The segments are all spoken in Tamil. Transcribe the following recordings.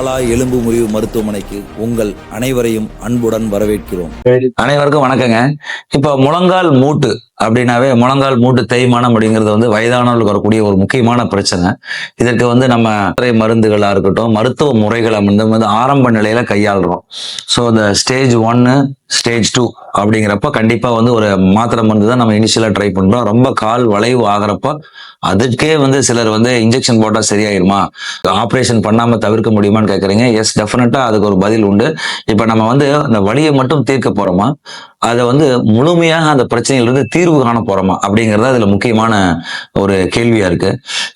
பாலா எலும்பு முறிவு மருத்துவமனைக்கு உங்கள் அனைவரையும் அன்புடன் வரவேற்கிறோம். அனைவருக்கும் வணக்கங்க. இப்போ முழங்கால் மூட்டு. அப்படின்னாவே முழங்கால் மூட்டு தேய்மானம் அப்படிங்கிறது வந்து வயதானவர்களுக்கு வரக்கூடிய ஒரு முக்கியமான பிரச்சனை. இதற்கு வந்து நம்ம நிறைய மருந்துகளாக இருக்கட்டும் மருத்துவ முறைகளை வந்து வந்து ஆரம்ப நிலையில கையாளுறோம். ஸோ இந்த ஸ்டேஜ் ஒன்னு ஸ்டேஜ் டூ அப்படிங்கிறப்ப கண்டிப்பாக வந்து ஒரு மாத்திரை மருந்து தான் நம்ம இனிஷியலாக ட்ரை பண்ணுறோம் ரொம்ப கால் வளைவு ஆகிறப்ப அதுக்கே வந்து சிலர் வந்து இன்ஜெக்ஷன் போட்டால் சரியாயிருமா? ஆப்ரேஷன் பண்ணாமல் தவிர்க்க முடியுமான்னு கேட்குறீங்க எஸ் டெஃபினட்டாக அதுக்கு ஒரு பதில் உண்டு. இப்போ நம்ம வந்து அந்த வழியை மட்டும் தீர்க்க போகிறோமா அதை வந்து முழுமையாக அந்த பிரச்சனையிலிருந்து தீர்வு காண போறோமா அப்படிங்கிறது அதுல முக்கியமான ஒரு கேள்வியா இருக்கு.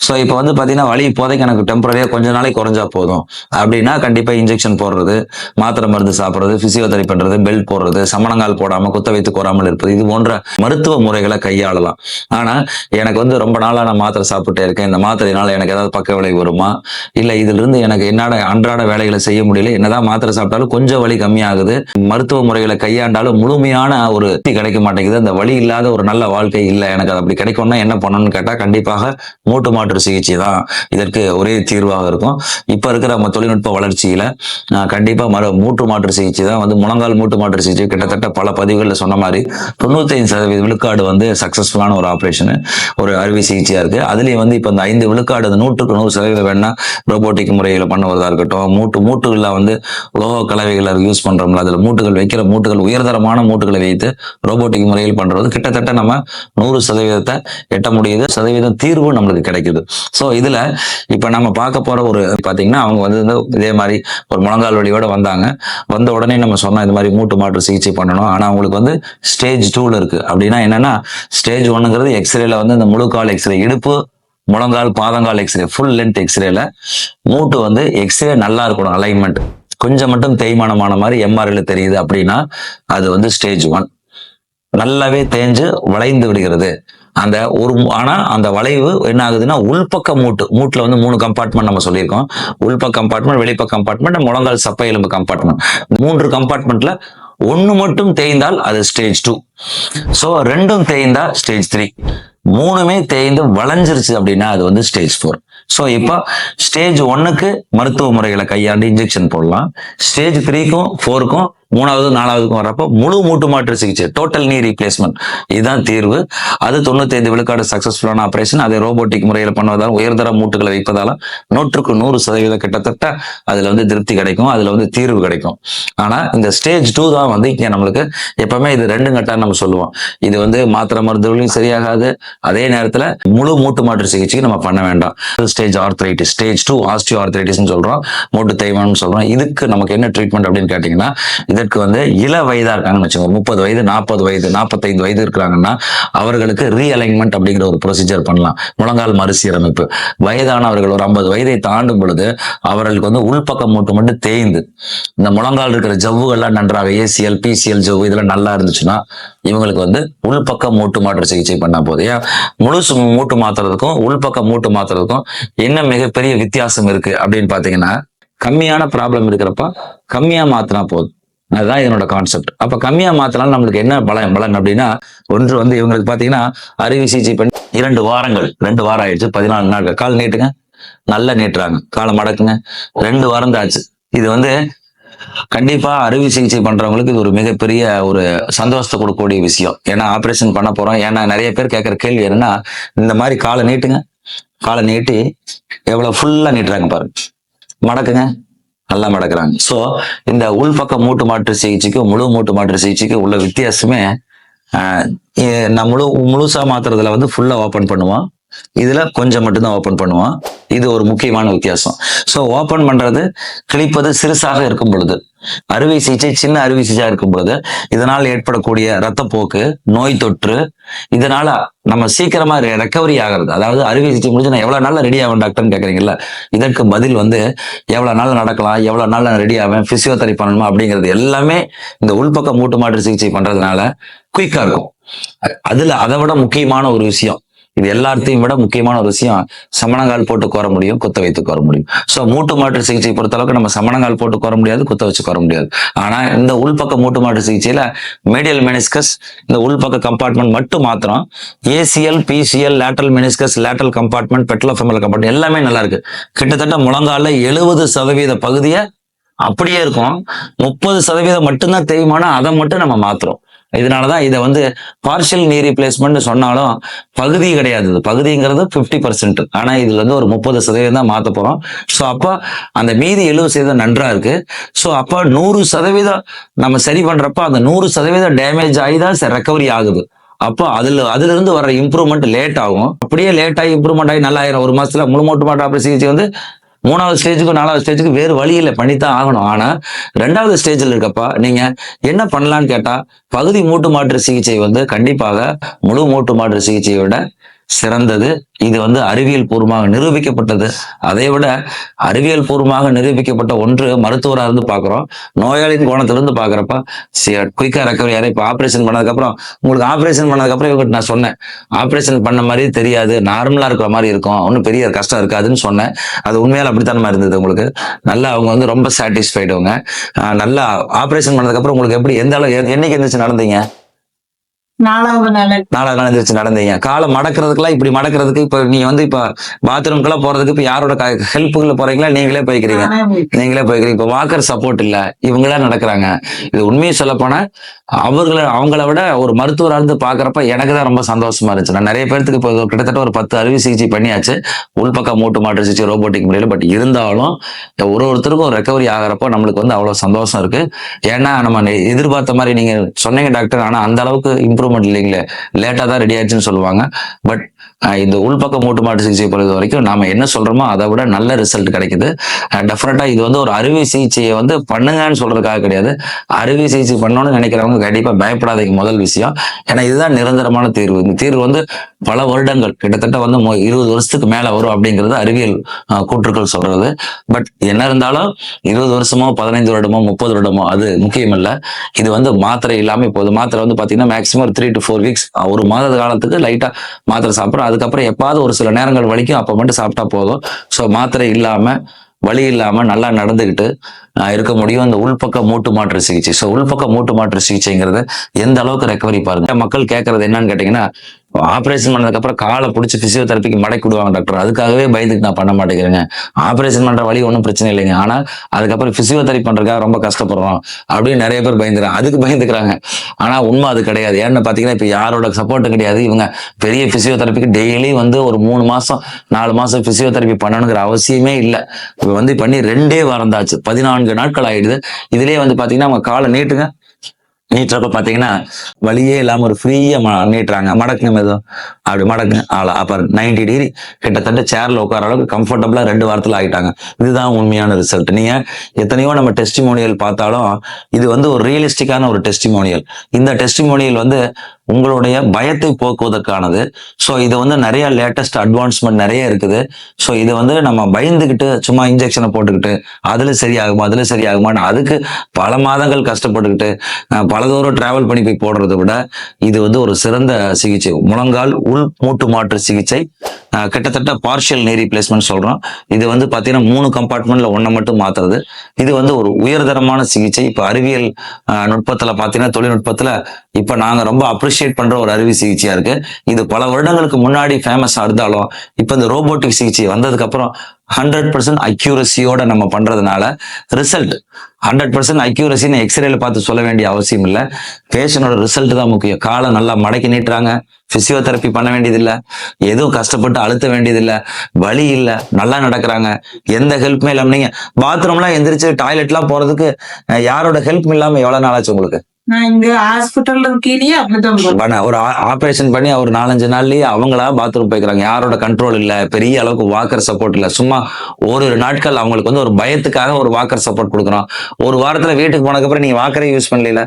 ஸோ இப்போ வந்து பாத்தீங்கன்னா வலி இப்போதைக்கு எனக்கு டெம்பரரியா கொஞ்ச நாளைக்கு குறைஞ்சா போதும். அப்படின்னா கண்டிப்பா இன்ஜெக்ஷன் போடுறது மாத்திரை மருந்து சாப்பிட்றது பிசியோதெரபி பண்றது பெல்ட் போடுறது சமணங்கால் போடாம குத்த வைத்து கோராமல் இருப்பது இது போன்ற மருத்துவ முறைகளை கையாளலாம். ஆனா எனக்கு வந்து ரொம்ப நாளா நான் மாத்திரை சாப்பிட்டே இருக்கேன். இந்த மாத்திரையினால எனக்கு ஏதாவது பக்க விளைவு வருமா? இல்ல இதுல இருந்து எனக்கு என்னோட அன்றாட வேலைகளை செய்ய முடியல. என்னதான் மாத்திரை சாப்பிட்டாலும் கொஞ்சம் வலி கம்மியாகுது. மருத்துவ முறைகளை கையாண்டாலும் முழுமையான ஒரு கிடைக்க மாட்டேங்குது. அந்த வழி இல்லாத ஒரு நல்ல வாழ்க்கை இல்லை. எனக்கு அது அப்படி கிடைக்கும்னா என்ன பண்ணணும்னு கேட்டா கண்டிப்பாக மூட்டு மாற்று சிகிச்சை தான் இதற்கு ஒரே தீர்வாக இருக்கும். இப்போ இருக்கிற நம்ம தொழில்நுட்ப வளர்ச்சியில ஆஹ், கண்டிப்பா மறு மூட்டு மாற்று சிகிச்சை தான் வந்து முழங்கால் மூட்டு மாற்று சிகிச்சை கிட்டத்தட்ட பல பதிவுகளில் சொன்ன மாதிரி தொண்ணூத்தைந்து சதவீத விழுக்காடு வந்து சக்சஸ்ஃபுல்லான ஒரு ஆப்ரேஷனு ஒரு அறுவை சிகிச்சையா இருக்கு. அதுலேயும் வந்து இப்போ இந்த ஐந்து விழுக்காடு அந்த நூற்றுக்கு நூறு சதவீதம் வேணா ரோபோட்டிக் முறையில் பண்ணுவதா இருக்கட்டும் மூட்டு மூட்டுகளில் வந்து உலோக கலவைகளை யூஸ் பண்றோம்ல அதுல மூட்டுகள் வைக்கிற மூட்டுகள் உயர்தரமான மூட்டு ரோபோட்டுகளை வைத்து ரோபோட்டிக் முறையில் பண்றது. கிட்டத்தட்ட நம்ம நூறு சதவீதத்தை எட்ட முடியுது. சதவீதம் தீர்வு நம்மளுக்கு கிடைக்குது. ஸோ இதுல இப்ப நம்ம பார்க்க போற ஒரு பாத்தீங்கன்னா அவங்க வந்து இதே மாதிரி ஒரு முழங்கால் வழியோட வந்தாங்க. வந்த உடனே நம்ம சொன்னோம் இந்த மாதிரி மூட்டு மாற்று சிகிச்சை பண்ணணும். ஆனா அவங்களுக்கு வந்து ஸ்டேஜ் டூல இருக்கு. அப்படின்னா என்னன்னா ஸ்டேஜ் ஒன்னுங்கிறது எக்ஸ்ரேல வந்து இந்த முழுக்கால் எக்ஸ்ரே இடுப்பு முழங்கால் பாதங்கால் எக்ஸ்ரே ஃபுல் லென்த் எக்ஸ்ரேல மூட்டு வந்து எக்ஸ்ரே நல்லா இருக்கணும் அலைன்மெண்ட் கொஞ்சம் மட்டும் தேய்மானமான மாதிரி எம்ஆர்ஐல தெரியுது அப்படின்னா அது வந்து ஸ்டேஜ் ஒன் நல்லாவே தேஞ்சு வளைந்து விடுகிறது. அந்த ஒரு ஆனா அந்த வளைவு என்ன ஆகுதுன்னா உள்பக்க மூட்டு மூட்டுல வந்து மூணு கம்பார்ட்மெண்ட் நம்ம சொல்லியிருக்கோம். உள்பக்க கம்பார்ட்மெண்ட் வெளிப்பக்க கம்பார்ட்மெண்ட் முழங்கால் சப்பை எலும்பு கம்பார்ட்மெண்ட் மூன்று கம்பார்ட்மெண்ட்ல ஒன்று மட்டும் தேய்ந்தால் அது ஸ்டேஜ் டூ ஸோ ரெண்டும் தேய்ந்தா ஸ்டேஜ் த்ரீ மூணுமே தேய்ந்து வளைஞ்சிருச்சு அப்படின்னா அது வந்து ஸ்டேஜ் ஃபோர் ஸோ இப்போ ஸ்டேஜ் ஒன்னுக்கு மருத்துவ முறைகளை கையாண்டு இன்ஜெக்ஷன் போடலாம். ஸ்டேஜ் த்ரீக்கும் ஃபோருக்கும் மூணாவது நாலாவதுக்கும் வரப்போ முழு மூட்டு மாற்று சிகிச்சை டோட்டல் நீ ரீப்ளேஸ்மெண்ட் இதுதான் தீர்வு. அது தொண்ணூத்தைந்து விழுக்காடு சக்சஸ்ஃபுல்லான ஆபரேஷன் அதை ரோபோட்டிக் முறையில் பண்ணுவதால் உயர்தர மூட்டுகளை வைப்பதால நூற்றுக்கு நூறு சதவீதம் கிட்டத்தட்ட அதுல வந்து திருப்தி கிடைக்கும். அதுல வந்து தீர்வு கிடைக்கும். ஆனா இந்த ஸ்டேஜ் டூ தான் வந்து இங்க நம்மளுக்கு எப்பவுமே இது ரெண்டு கட்டா நம்ம சொல்லுவோம். இது வந்து மாத்திரை மருந்துகளையும் சரியாகாது. அதே நேரத்துல முழு மூட்டு மாற்று சிகிச்சைக்கு நம்ம பண்ண வேண்டாம். Stage arthritis stage two osteo ஆர்த்ரைட்டிஸ்னு சொல்றோம். மூட்டு தேய்மானம் சொல்றோம். இதுக்கு நமக்கு என்ன ட்ரீட்மெண்ட் அப்படின்னு கேட்டீங்கன்னா இதற்கு வந்து இள வயதா இருக்காங்கன்னு வச்சுக்கோங்க. முப்பது வயது நாற்பது வயது நாற்பத்தைந்து வயது இருக்கிறாங்கன்னா அவர்களுக்கு ரீஅலைன்மெண்ட் அப்படிங்கிற ஒரு ப்ரொசீஜர் பண்ணலாம். முழங்கால் மறுசீரமைப்பு. வயதானவர்கள் ஒரு ஐம்பது வயதை தாண்டும் பொழுது அவர்களுக்கு வந்து உள்பக்கம் மூட்டு மட்டும் தேய்ந்து இந்த முழங்கால் இருக்கிற ஜவ்வுகள்லாம் நன்றாக ஏசிஎல் பிசிஎல் ஜவ்வு இதெல்லாம் நல்லா இருந்துச்சுன்னா இவங்களுக்கு வந்து உள்பக்கம் மூட்டு மாற்று சிகிச்சை பண்ணா போதும். ஏன்? முழுசு மூட்டு மாத்துறதுக்கும் உள்பக்கம் மூட்டு மாத்துறதுக்கும் என்ன மிகப்பெரிய வித்தியாசம் இருக்கு அப்படின்னு பாத்தீங்கன்னா கம்மியான ப்ராப்ளம் இருக்கிறப்ப கம்மியா மாத்தினா போதும். அதுதான் இதனோட கான்செப்ட் அப்ப கம்மியா மாத்தினாலும் நம்மளுக்கு என்ன பலன்? பலன் அப்படின்னா ஒன்று வந்து இவங்களுக்கு பாத்தீங்கன்னா அறுவை சிகிச்சை பண்ணி இரண்டு வாரங்கள் ரெண்டு வாரம் ஆயிடுச்சு பதினாலு நாட்கள். கால் நீட்டுங்க. நல்லா நீட்டுறாங்க. காலை மடக்குங்க. ரெண்டு வாரம் தான் ஆச்சு. இது வந்து கண்டிப்பா அறுவை சிகிச்சை பண்றவங்களுக்கு இது ஒரு மிகப்பெரிய ஒரு சந்தோஷத்தை கொடுக்கக்கூடிய விஷயம். ஏன்னா ஆபரேஷன் பண்ண போறோம். ஏன்னா நிறைய பேர் கேட்கற கேள்வி என்னன்னா இந்த மாதிரி காலை நீட்டுங்க. காலை நீட்டி எவ்வளவு ஃபுல்லா நீட்டுறாங்க பாருங்க. மடக்குங்க. நல்லா மடக்கிறாங்க ஸோ இந்த உள்பக்க மூட்டு மாற்று சிகிச்சைக்கு முழு மூட்டு மாற்று சிகிச்சைக்கு உள்ள வித்தியாசமே ஆஹ் நான் முழு முழுசா மாத்துறதுல வந்து ஃபுல்லா ஓபன் பண்ணுவோம் இதுல கொஞ்சம் மட்டும்தான் ஓபன் பண்ணுவோம் இது ஒரு முக்கியமான வித்தியாசம். ஸோ ஓபன் பண்றது கிழிப்பது சிறுசாக இருக்கும் பொழுது. அறுவை சிகிச்சை சின்ன அறுவை சிகிச்சையா இருக்கும்போது இதனால் ஏற்படக்கூடிய ரத்தப்போக்கு நோய் தொற்று இதனால நம்ம சீக்கிரமா ரெக்கவரி ஆகிறது. அதாவது அறுவை சிகிச்சை முடிஞ்சு நான் எவ்வளவு நாள்ல ரெடி ஆவேன் டாக்டர்னு கேக்குறீங்கல்ல? இதற்கு பதில் வந்து எவ்வளவு நாள் நடக்கலாம் எவ்வளவு நாள் நான் ரெடி ஆவேன் பிசியோதெரபி பண்ணணுமா அப்படிங்கிறது எல்லாமே இந்த உள்பக்க மூட்டு மாற்று சிகிச்சை பண்றதுனால குயிக்கா இருக்கும். அதுல அதை விட முக்கியமான ஒரு விஷயம் இது எல்லாத்தையும் விட முக்கியமான ஒரு விஷயம் சமணங்கால் போட்டு கோர முடியும் குத்த வைத்து கோர முடியும். ஸோ மூட்டு மாற்று சிகிச்சை பொறுத்தளவுக்கு நம்ம சமணங்கால் போட்டு கோர முடியாது குத்த வச்சு கோர முடியாது. ஆனா இந்த உள்பக்க மூட்டு மாற்று சிகிச்சையில மீடியல் மெனிஸ்கஸ் இந்த உள்பக்க கம்பார்ட்மெண்ட் மட்டும் மாத்திரம் ACL PCL lateral meniscus lateral compartment patellofemoral compartment எல்லாமே நல்லா இருக்கு. கிட்டத்தட்ட முழங்கால எழுபது சதவீத பகுதியை அப்படியே இருக்கும். முப்பது சதவீதம் மட்டும்தான் தேய்மானம் அதை மட்டும் நம்ம மாத்துறோம். இதனாலதான் இதை வந்து பார்ஷியல் நீ ரீப்ளேஸ்மெண்ட் சொன்னாலும் பகுதி கிடையாது. இது பகுதிங்கிறது 50% பர்சன்ட் ஆனா இதுல இருந்து ஒரு முப்பது சதவீதம் தான் மாத்த போறோம். ஸோ அப்போ அந்த மீதி எழுபது சதவீதம் நன்றா இருக்கு. ஸோ அப்போ நூறு சதவீதம் நம்ம சரி பண்றப்ப அந்த நூறு சதவீதம் டேமேஜ் ஆகி தான் ரெக்கவரி ஆகுது. அப்போ அதுல அதுல இருந்து வர இம்ப்ரூவ்மெண்ட் லேட் ஆகும். அப்படியே லேட் ஆகி இம்ப்ரூவ்மெண்ட் ஆகி நல்லா ஆயிரும். ஒரு மாசத்துல முழு மூட்டு மாட்டு சிகிச்சை வந்து மூணாவது ஸ்டேஜுக்கும் நாலாவது ஸ்டேஜுக்கு வேறு வழியில் பண்ணித்தான் ஆகணும். ஆனா ரெண்டாவது ஸ்டேஜில் இருக்கப்பா நீங்க என்ன பண்ணலாம்னு கேட்டா பகுதி மூட்டு மாற்று சிகிச்சை வந்து கண்டிப்பாக முழு மூட்டு மாற்று சிகிச்சையை விட சிறந்தது. இது வந்து அறிவியல் பூர்வமாக நிரூபிக்கப்பட்டது. அதை விட அறிவியல் பூர்வமாக நிரூபிக்கப்பட்ட ஒன்று மருத்துவராக இருந்து பார்க்குறோம் நோயாளியின் கோணத்திலிருந்து பார்க்குறப்ப குயிக்காக ரெக்கவரி யாரும் இப்போ ஆப்ரேஷன் பண்ணதுக்கப்புறம் உங்களுக்கு ஆப்ரேஷன் பண்ணதுக்கப்புறம் இவங்க நான் சொன்னேன். ஆப்ரேஷன் பண்ண மாதிரி தெரியாது. நார்மலாக இருக்கிற மாதிரி இருக்கும். ஒன்றும் பெரிய கஷ்டம் இருக்காதுன்னு சொன்னேன். அது உண்மையால் அப்படித்தானமா இருந்தது உங்களுக்கு? நல்லா அவங்க வந்து ரொம்ப சாட்டிஸ்ஃபைடுவங்க நல்லா ஆப்ரேஷன் பண்ணதுக்கப்புறம் உங்களுக்கு எப்படி எந்த அளவு என்னைக்கு எந்திரிச்சு நடந்தீங்க? நாலாவது நாள். நாலாவது நாள் எந்திரிச்சு நடந்தீங்க. காலை மடக்கிறதுக்குலாம் இப்படி மடக்கிறதுக்கு இப்போ நீங்க வந்து இப்போ பாத்ரூம்க்குலாம் போறதுக்கு இப்போ யாரோட ஹெல்ப்புக்குள்ள போறீங்களா? நீங்களே போய்க்கிறீங்க. நீங்களே போய்க்கிறீங்க. இப்போ வாக்கர் சப்போர்ட் இல்ல. இவங்களா நடக்கிறாங்க. இது உண்மையை சொல்ல போனா அவங்கள அவங்கள விட ஒரு மருத்துவராக இருந்து பாக்குறப்ப எனக்கு தான் ரொம்ப சந்தோஷமா இருந்துச்சு. நான் நிறைய பேர்த்துக்கு இப்போ கிட்டத்தட்ட ஒரு பத்து அறுவை சிகிச்சை பண்ணியாச்சு. உள்பக்கம் மூட்டு மாற்று சிகிச்சை ரோபோட்டிக் முறையில். பட் இருந்தாலும் ஒரு ஒருத்தருக்கும் ரெக்கவரி ஆகிறப்போ நம்மளுக்கு வந்து அவ்வளவு சந்தோஷம் இருக்கு. ஏன்னா நம்ம எதிர்பார்த்த மாதிரி நீங்க சொன்னீங்க டாக்டர் ஆனா அந்த அளவுக்கு இம்ப்ரூவ்மெண்ட் இல்லைங்களே லேட்டா தான் ரெடி ஆச்சுன்னு சொல்லுவாங்க. பட் இந்த உள்பக்க மூட்டு மாட்டு சிகிச்சை பொறுத்த வரைக்கும் நாம என்ன சொல்றோமோ அதை விட நல்ல ரிசல்ட் கிடைக்குது. டெஃபினட்டா இது வந்து ஒரு அறுவை சிகிச்சையை வந்து பண்ணுங்கன்னு சொல்றதுக்காக கிடையாது. அறுவை சிகிச்சை பண்ணணும்னு நினைக்கிறவங்க கண்டிப்பா பயப்படாதீங்க முதல் விஷயம். ஏன்னா இதுதான் நிரந்தரமான தீர்வு. இந்த தீர்வு வந்து பல வருடங்கள் கிட்டத்தட்ட வந்து இருபது வருஷத்துக்கு மேல வரும் அப்படிங்கிறது அறிவியல் கூற்றுக்கள் சொல்றது. பட் என்ன இருந்தாலும் இருபது வருஷமோ பதினைந்து வருடமோ முப்பது வருடமோ அது முக்கியம் இல்ல இது வந்து மாத்திரை இல்லாம இப்போது மாத்திரை வந்து பாத்தீங்கன்னா maximum three to four weeks ஒரு மாத காலத்துக்கு லைட்டா மாத்திரை சாப்பிட்றோம். அதுக்கப்புறம் எப்பாவது ஒரு சில நேரங்கள் வலிக்கும் அப்ப மட்டும் சாப்பிட்டா போதும். ஸோ மாத்திரை இல்லாம வழி இல்லாம நல்லா நடந்துகிட்டு ஆஹ், இருக்க முடியும். இந்த உள்பக்க மூட்டு மாற்று சிகிச்சை. ஸோ உள்பக்க மூட்டு மாற்று சிகிச்சைங்கிறது எந்த அளவுக்கு ரெக்கவரி பாருங்க. மக்கள் கேட்கறது என்னன்னு கேட்டீங்கன்னா ஆப்ரேஷன் பண்ணதுக்கப்புறம் காலை பிடிச்சி பிசியோதெரப்பிக்கு மடக்கி விடுவாங்க டாக்டர் அதுக்காகவே பயந்துக்கு நான் பண்ண மாட்டேங்கிறேங்க. ஆப்ரேஷன் பண்ற வழி ஒன்றும் பிரச்சனை இல்லைங்க. ஆனா அதுக்கப்புறம் பிசியோதெரப்பி பண்றதுக்காக ரொம்ப கஷ்டப்படுறோம். அப்படின்னு நிறைய பேர் பயந்துக்கிறாங்க அதுக்கு பயந்துக்கிறாங்க. ஆனா உண்மை அது கிடையாது. ஏன்னு பாத்தீங்கன்னா இப்ப யாரோட சப்போர்ட்டும் கிடையாது. இவங்க பெரிய பிசியோதெரபிக்கு டெய்லி வந்து ஒரு மூணு மாசம் நாலு மாசம் பிசியோதெரபி பண்ணணுங்கிற அவசியமே இல்லை. இப்போ வந்து பண்ணி ரெண்டே வாரம் தாச்சு பதினான்கு நாட்கள் ஆயிடுது. இதுலயே வந்து பாத்தீங்கன்னா அவங்க காலை நீட்டுங்க. நீட்டுறப்ப பாத்தீங்கன்னா வழியே இல்லாம ஒரு ஃப்ரீயா நீட்டுறாங்க மடக்குங்க மெதுவா. அப்படி மடக்குங்க. ஆளா அப்ப நைன்டி டிகிரி கிட்டத்தட்ட சேர்ல உட்கார அளவுக்கு கம்ஃபர்டபுளா ரெண்டு வாரத்துல ஆகிட்டாங்க இதுதான் உண்மையான ரிசல்ட் நீங்க எத்தனையோ நம்ம டெஸ்டிமோனியல் பார்த்தாலும் இது வந்து ஒரு ரியலிஸ்டிக்கான ஒரு டெஸ்டிமோனியல் இந்த டெஸ்டிமோனியல் வந்து உங்களுடைய பயத்தை போக்குவதற்கானது. ஸோ இது வந்து நிறைய லேட்டஸ்ட் அட்வான்ஸ்மெண்ட் நிறைய இருக்குது. ஸோ இது வந்து நம்ம பயந்துக்கிட்டு சும்மா இன்ஜெக்ஷனை போட்டுக்கிட்டு அதுல சரியாகுமா அதுல சரியாகுமான்னு அதுக்கு பல மாதங்கள் கஷ்டப்பட்டுக்கிட்டு பல தூரம் டிராவல் பண்ணி போய் போடுறதை விட இது வந்து ஒரு சிறந்த சிகிச்சை. முழங்கால் உள் மூட்டு மாற்று சிகிச்சை கிட்டத்தட்ட பார்ஷியல் நீ ரீப்ளேஸ்மெண்ட் சொல்றோம். இது வந்து பாத்தீங்கன்னா மூணு கம்பார்ட்மெண்ட்ல ஒன்றை மட்டும் மாத்துறது. இது வந்து ஒரு உயர்தரமான சிகிச்சை. இப்போ அறிவியல் நுட்பத்தில் நுட்பத்துல பாத்தீங்கன்னா தொழில்நுட்பத்துல இப்ப நாங்க ரொம்ப அப்ரிஷியேட் பண்ற ஒரு அறுவை சிகிச்சையா இருக்கு. இது பல வருடங்களுக்கு முன்னாடி ஃபேமஸாக இருந்தாலும் இப்போ இந்த ரோபோட்டிக் சிகிச்சை வந்ததுக்கு அப்புறம் ஹண்ட்ரட் பர்சன்ட் அக்யூரஸியோட நம்ம பண்றதுனால ரிசல்ட் ஹண்ட்ரட் பர்சன்ட் அக்யூரஸின்னு எக்ஸ்ரேல பார்த்து சொல்ல வேண்டிய அவசியம் இல்லை. பேஷனோட ரிசல்ட் தான் முக்கியம். காலை நல்லா மடக்கி நீட்டுறாங்க. பிசியோதெரப்பி பண்ண வேண்டியதில்லை. எதுவும் கஷ்டப்பட்டு அழுத்த வேண்டியதில்லை. வலி இல்லை. நல்லா நடக்கிறாங்க. எந்த ஹெல்ப்புமே இல்லாமல் நீங்கள் பாத்ரூம்லாம் எந்திரிச்சு டாய்லெட்லாம் போறதுக்கு யாரோட ஹெல்ப் இல்லாம எவ்வளவு நாள் ஆச்சு உங்களுக்கு? இங்க ஹாஸ்பிட்டல்ல கீழே ஒரு ஆபரேஷன் பண்ணி ஒரு நாலஞ்சு நாள்லயே அவங்களா பாத்ரூம் போய்க்கிறாங்க. யாரோட கண்ட்ரோல் இல்ல பெரிய அளவுக்கு வாக்கர் சப்போர்ட் இல்ல. சும்மா ஒரு நாட்கள் அவங்களுக்கு வந்து ஒரு பயத்துக்காக ஒரு வாக்கர் சப்போர்ட் கொடுக்குறோம். ஒரு வாரத்துல வீட்டுக்கு போனதுக்கு அப்புறம் நீங்க வாக்கரே யூஸ் பண்ணல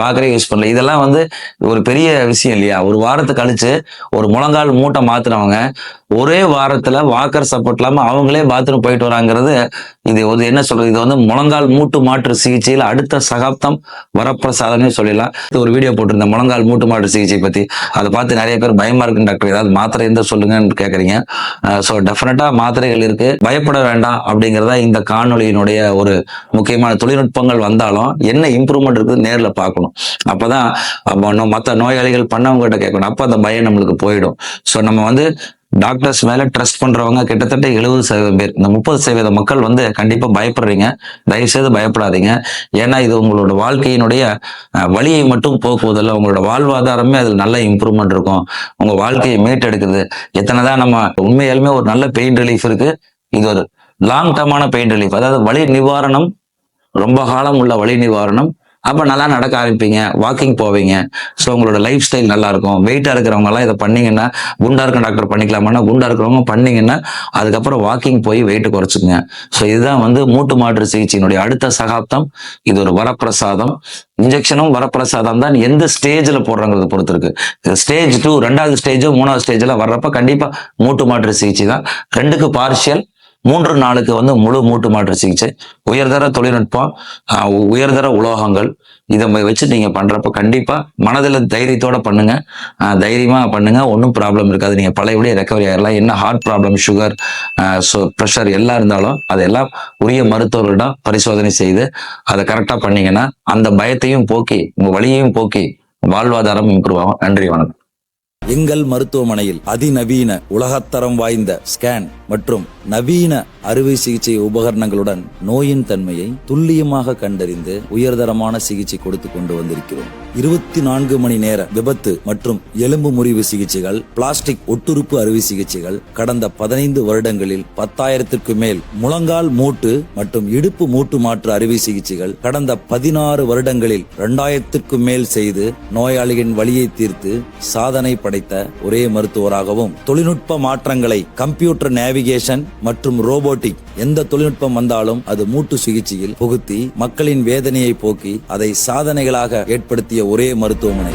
வாக்கரே யூஸ் பண்ணல. இதெல்லாம் வந்து ஒரு பெரிய விஷயம் இல்லையா? ஒரு வாரத்தை கழிச்சு ஒரு முழங்கால் மூட்டை மாத்துனவங்க ஒரே வாரத்துல வாக்கர் சப்போர்ட் இல்லாம அவங்களே பாத்ரூம் போயிட்டு வராங்கிறது இது வந்து என்ன சொல்றது? இது வந்து முழங்கால் மூட்டு மாற்று சிகிச்சையில அடுத்த சகாப்தம் வரப்பிரசாதம் எல்லாமே சொல்லிடலாம் இது ஒரு வீடியோ போட்டிருந்தேன் முழங்கால் மூட்டு மாட்டு சிகிச்சை பத்தி. அதை பார்த்து நிறைய பேர் பயமா இருக்கு டாக்டர் ஏதாவது மாத்திரை எந்த சொல்லுங்கன்னு கேக்குறீங்க. ஸோ டெஃபினட்டா மாத்திரைகள் இருக்கு. பயப்பட வேண்டாம் அப்படிங்கறத இந்த காணொலியினுடைய ஒரு முக்கியமான தொழில்நுட்பங்கள் வந்தாலும் என்ன இம்ப்ரூவ்மெண்ட் இருக்குது நேர்ல பார்க்கணும். அப்பதான் மற்ற நோயாளிகள் பண்ணவங்ககிட்ட கேட்கணும். அப்போ அந்த பயம் நம்மளுக்கு போயிடும். ஸோ நம்ம வந்து டாக்டர்ஸ் மேல ட்ரஸ்ட் பண்றவங்க கிட்டத்தட்ட எழுபது சதவீதம் பேர். இந்த முப்பது சதவீத மக்கள் வந்து கண்டிப்பா பயப்படுறீங்க. தயவு செய்து பயப்படாதீங்க. ஏன்னா இது உங்களோட வாழ்க்கையினுடைய வழியை மட்டும் போக்குவதில்லை. உங்களோட வாழ்வாதாரமே அதில் நல்ல இம்ப்ரூவ்மெண்ட் இருக்கும். உங்க வாழ்க்கையை மீட்டெடுக்குது. எத்தனை தான் நம்ம உண்மையாலுமே ஒரு நல்ல பெயின் ரிலீஃப் இருக்கு. இது ஒரு லாங் டர்மான பெயின் ரிலீஃப் அதாவது வலி நிவாரணம் ரொம்ப காலம் உள்ள வலி நிவாரணம் அப்போ நல்லா நடக்க ஆரம்பிப்பீங்க வாக்கிங் போவீங்க. ஸோ உங்களோட லைஃப் ஸ்டைல் நல்லா இருக்கும் வெயிட்டாக இருக்கிறவங்க எல்லாம் இதை பண்ணீங்கன்னா குண்டா இருக்க டாக்டர் பண்ணிக்கலாமா குண்டா இருக்கிறவங்க பண்ணீங்கன்னா அதுக்கப்புறம் வாக்கிங் போய் வெயிட்டு குறைச்சிக்கங்க. ஸோ இதுதான் வந்து மூட்டு மாற்று சிகிச்சையினுடைய அடுத்த சகாப்தம். இது ஒரு வரப்பிரசாதம். இன்ஜெக்ஷனும் வரப்பிரசாதம் தான். எந்த ஸ்டேஜில் போடுறாங்கிறத பொறுத்து இருக்கு ஸ்டேஜ் டூ ரெண்டாவது ஸ்டேஜோ மூணாவது ஸ்டேஜில் வர்றப்ப கண்டிப்பாக மூட்டு மாற்று சிகிச்சை தான். ரெண்டுக்கு பார்ஷியல் மூன்று நாளுக்கு வந்து முழு மூட்டு மாற்று சிகிச்சை உயர்தர தொழில்நுட்பம் உயர்தர உலோகங்கள் இதை ம- வச்சு நீங்கள் பண்ணுறப்ப கண்டிப்பாக மனதில் தைரியத்தோட பண்ணுங்க. தைரியமாக பண்ணுங்க. ஒன்றும் ப்ராப்ளம் இருக்காது. நீங்கள் பழையபடியே ரெக்கவரி ஆகிடலாம் என்ன heart problem sugar so pressure எல்லாம் இருந்தாலும் அதெல்லாம் உரிய மருத்துவர்களிடம் பரிசோதனை செய்து அதை கரெக்டாக பண்ணீங்கன்னா அந்த பயத்தையும் போக்கி உங்கள் வழியையும் போக்கி வாழ்வாதாரம் இம்ப்ரூவ் ஆகும் நன்றி வணக்கம். எங்கள் மருத்துவமனையில் அதிநவீன உலகத்தரம் வாய்ந்த ஸ்கேன் மற்றும் நவீன அறுவை சிகிச்சை உபகரணங்களுடன் நோயின் தன்மையை துல்லியமாக கண்டறிந்து உயர்தரமான சிகிச்சை கொடுத்து கொண்டு வந்திருக்கிறோம். இருபத்தி நான்கு மணி நேர விபத்து மற்றும் எலும்பு முறிவு சிகிச்சைகள் பிளாஸ்டிக் ஒட்டுறுப்பு அறுவை சிகிச்சைகள் கடந்த பதினைந்து வருடங்களில் பத்தாயிரத்திற்கு மேல் முழங்கால் மூட்டு மற்றும் இடுப்பு மூட்டு மாற்று அறுவை சிகிச்சைகள் கடந்த பதினாறு வருடங்களில் இரண்டாயிரத்திற்கும் மேல் செய்து நோயாளிகளின் வழியை தீர்த்து சாதனை படை படைத்த ஒரே மருத்துவராகவும் தொழில்நுட்ப மாற்றங்களை கம்ப்யூட்டர் நேவிகேஷன் மற்றும் ரோபோட்டிக் எந்த தொழில்நுட்பம் வந்தாலும் அது மூட்டு சிகிச்சையில் புகுத்தி மக்களின் வேதனையை போக்கி அதை சாதனைகளாக ஏற்படுத்திய ஒரே மருத்துவமனை.